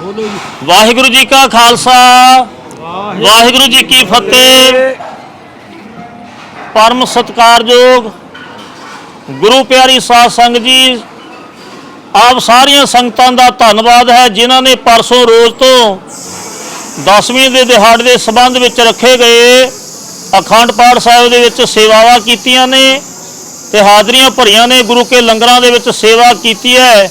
ਵਾਹਿਗੁਰੂ ਜੀ ਕਾ ਖਾਲਸਾ ਵਾਹਿਗੁਰੂ ਜੀ ਕੀ ਫਤਿਹ। ਪਰਮ ਸਤਿਕਾਰਯੋਗ ਗੁਰੂ ਪਿਆਰੀ ਸਾਧ ਸੰਗਤ ਜੀ ਆਪ ਸਾਰੀਆਂ ਸੰਗਤਾਂ ਦਾ ਧੰਨਵਾਦ ਹੈ ਜਿਨ੍ਹਾਂ ਨੇ ਪਰਸੋਂ ਰੋਜ਼ ਤੋਂ 10ਵੀਂ ਦੇ ਦਿਹਾੜੇ ਦੇ ਸੰਬੰਧ ਵਿੱਚ ਰੱਖੇ ਗਏ। ਅਖੰਡ ਪਾਠ ਸਾਹਿਬ ਦੇ ਵਿੱਚ ਸੇਵਾਵਾਂ ਕੀਤੀਆਂ ਨੇ ਤੇ ਹਾਜ਼ਰੀਆਂ ਭਰੀਆਂ ਨੇ। ਗੁਰੂ ਕੇ ਲੰਗਰਾਂ ਦੇ ਵਿੱਚ ਸੇਵਾ ਕੀਤੀ ਹੈ।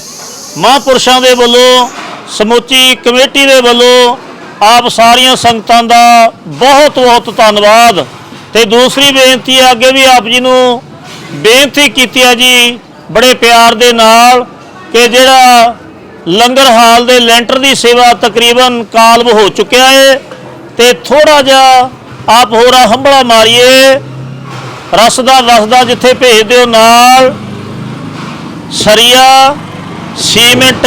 ਮਹਾਂਪੁਰਸ਼ਾਂ ਦੇ ਵੱਲੋਂ ਸਮੁੱਚੀ ਕਮੇਟੀ ਦੇ ਵੱਲੋਂ ਆਪ ਸਾਰੀਆਂ ਸੰਗਤਾਂ ਦਾ ਬਹੁਤ ਬਹੁਤ ਧੰਨਵਾਦ ਤੇ ਦੂਸਰੀ ਬੇਨਤੀ ਹੈ, ਅੱਗੇ ਵੀ ਆਪ ਜੀ ਨੂੰ ਬੇਨਤੀ ਕੀਤੀ ਹੈ ਜੀ, ਬੜੇ ਪਿਆਰ ਦੇ ਨਾਲ ਕਿ ਜਿਹੜਾ ਲੰਗਰ ਹਾਲ ਦੇ ਲੈਂਟਰ ਦੀ ਸੇਵਾ ਤਕਰੀਬਨ ਕਾਲਬ ਹੋ ਚੁੱਕਿਆ ਹੈ ਤੇ ਥੋੜਾ ਜਿਹਾ ਆਪ ਹੋਰਾ ਹੰਬਲਾ ਮਾਰੀਏ, ਰਸਦਾ ਵਸਦਾ ਜਿੱਥੇ ਭੇਜ ਦਿਓ ਨਾਲ ਸਰੀਆ, ਸੀਮੈਂਟ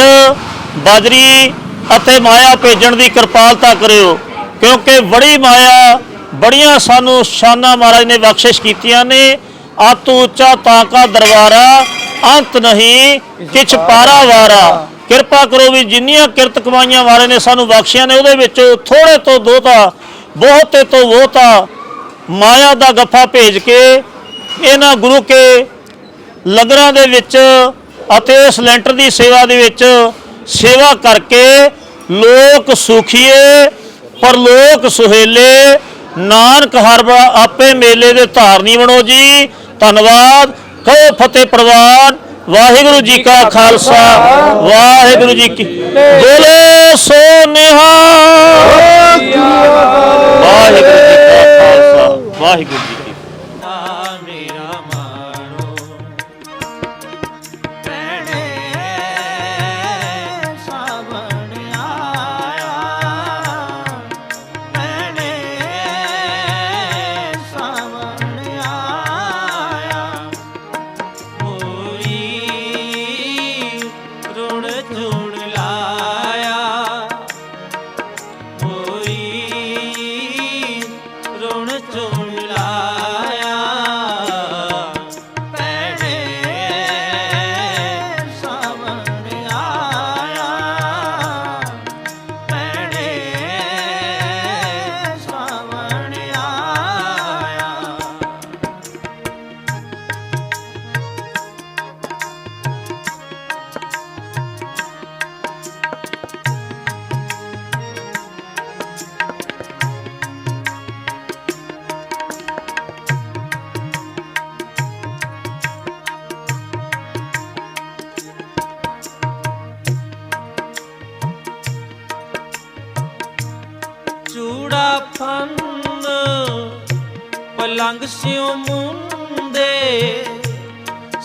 ਬਾਜਰੀ ਅਤੇ ਮਾਇਆ ਭੇਜਣ ਦੀ ਕਿਰਪਾਲਤਾ ਕਰਿਓ, ਕਿਉਂਕਿ ਬੜੀ ਮਾਇਆ, ਬੜੀਆਂ ਸਾਨੂੰ ਸ਼ਾਨਾ ਮਹਾਰਾਜ ਨੇ ਬਖਸ਼ਿਸ਼ ਕੀਤੀਆਂ ਨੇ। ਆਤੂ ਉੱਚਾ ਤਾਕਾ ਦਰਬਾਰਾ, ਅੰਤ ਨਹੀਂ, ਕਿਛ ਪਾਰਾ ਵਾਰਾ। ਕਿਰਪਾ ਕਰੋ ਵੀ ਜਿੰਨੀਆਂ ਕਿਰਤ ਕਮਾਈਆਂ ਵਾਲੇ ਨੇ ਸਾਨੂੰ ਬਖਸ਼ੀਆਂ ਨੇ, ਉਹਦੇ ਵਿੱਚੋਂ ਥੋੜੇ ਤੋਂ ਦੋਤਾ ਬਹੁਤੇ ਤੋਂ ਬਹੁਤਾ ਮਾਇਆ ਦਾ ਗੱਫਾ ਭੇਜ ਕੇ ਇਹਨਾਂ ਗੁਰੂ ਕੇ ਲੰਗਰਾਂ ਦੇ ਵਿੱਚ ਅਤੇ ਇਸ ਲੈਂਟਰ ਦੀ ਸੇਵਾ ਦੇ ਵਿੱਚ ਸੇਵਾ ਕਰਕੇ ਲੋਕ ਸੁਖੀਏ, ਪਰਲੋਕ ਸੁਹੇਲੇ। ਨਾਨਕ ਹਰ ਆਪੇ ਮੇਲੇ ਦੇ ਧਾਰਨੀ ਬਣੋ ਜੀ। ਧੰਨਵਾਦ। ਕਹੋ ਫਤਿਹ ਪ੍ਰਵਾਨ। ਵਾਹਿਗੁਰੂ ਜੀ ਕਾ ਖਾਲਸਾ। ਵਾਹਿਗੁਰੂ ਜੀ ਕੀ ਬੋਲੇ ਸੋ ਨਿਹਾਲ ਵਾਹਿਗੁਰੂ ਜੀ ਕਾ ਖਾਲਸਾ। ਵਾਹਿਗੁਰੂ ਜੀ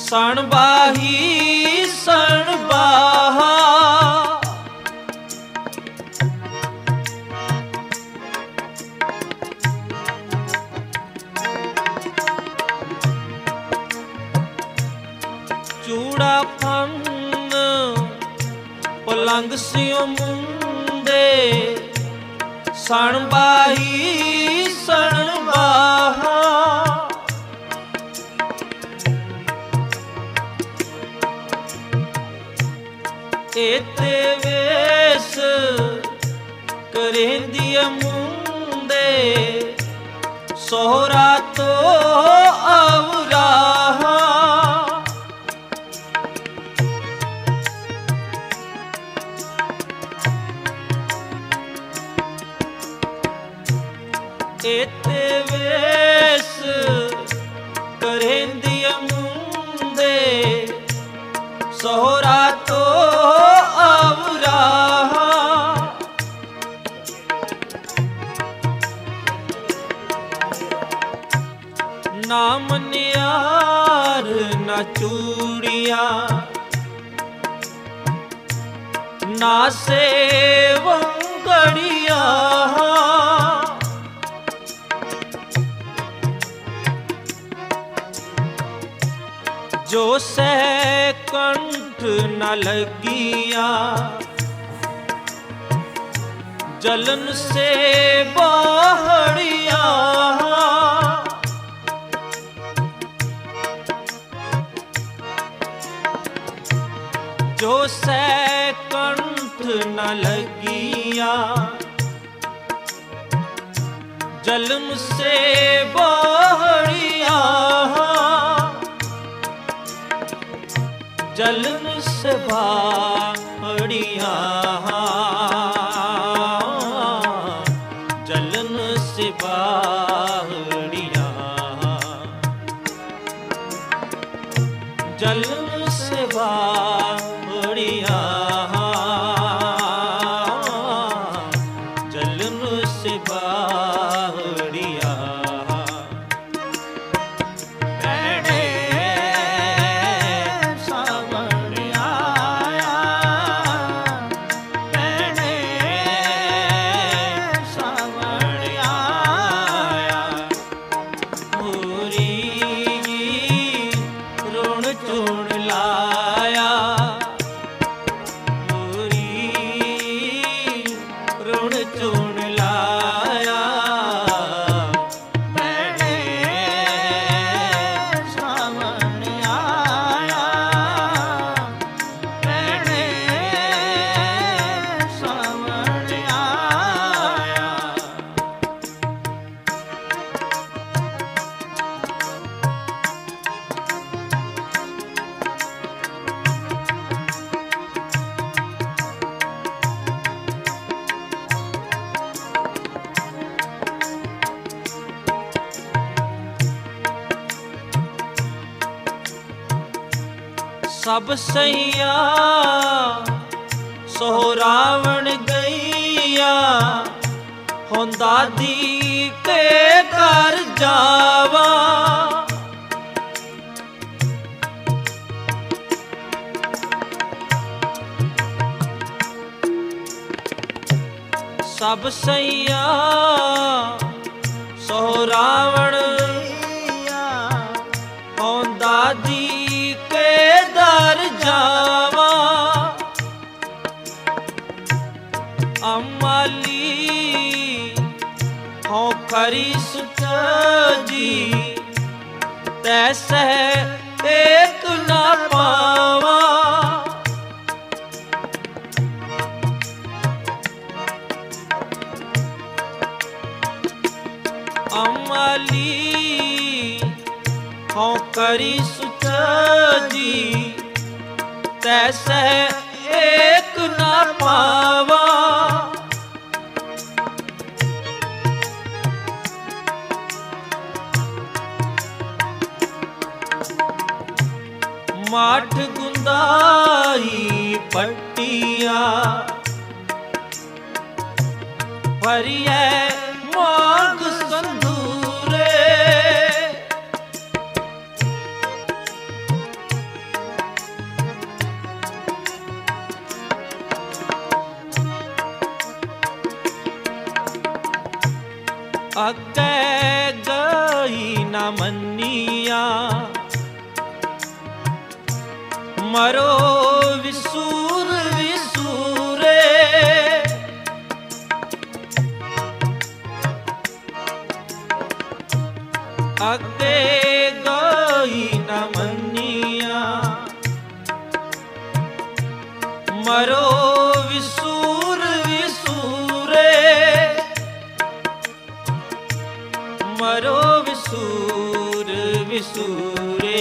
ਸਣ ਬਾਹੀ ਸਣ ਬਾਹਾ। ਚੂੜਾ ਫੰਨ ਪਲੰਗ ਸਿਉ ਮੁੰਦੇ ਸਣ ਬਾਹੀ ਸਣ ਬਾਹਾ। ਏਤੇ ਵੇਸ ਕਰੇਂਦੀ ਮੁੰਦੇ ਸੋਹਰਾ ਤੋ ਅਵਰਾਹਾ ਏਤੇ ਵੇਸ ਕਰੇਂਦੀ ਮੁੰਦੇ ਸੋਹਰਾ ਨਾ ਚੂੜੀਆਂ ਨਾ ਸੇਵੰਗੜੀਆਂ ਜੋ ਸਹਿ ਕੰਠ ਨ ਲਗੀਆਂ ਜਲਨ ਸੇ ਬਾਹੜੀਆਂ ਜੋ ਸੈ ਕੰਠ ਨ ਲਗੀਆ। ਜਲਮ ਸੇ ਬੋਹੜੀਆ। ਜਲਮ ਸੇ ਬਾਹੜੀਆ। ਸਭ ਸਈਆ ਸੋ ਰਾਵਣ ਗਈਆ ਹੁੰਦਾ ਦੀ ਕੇ ਕਰ ਜਾਵਾ। ਸਭ ਸਈਆ ਸੋ ਰਾਵਣ ਅਮਲੀ ਹਉ ਕਰੀ ਸੁਚ ਜੀ ਤੈਸੈ ਏਕ ਨਾ ਪਾਵਾ ਅਮਲੀ ਹਉ ਕਰੀ ਸੁਚ ਜੀ ਤੈਸੈ ਏਕ ਨਾ ਪਾਵਾ ਮਾਠ ਗੁੰਦਾਈ ਪੱਟੀਆਂ। ਭਰੀਐ ਮਾਗ ਸੰਧੂਰੇ। ਅੱਗੇ ਮਰੋ ਵਿਸੂਰ ਵਿਸੂਰੇ।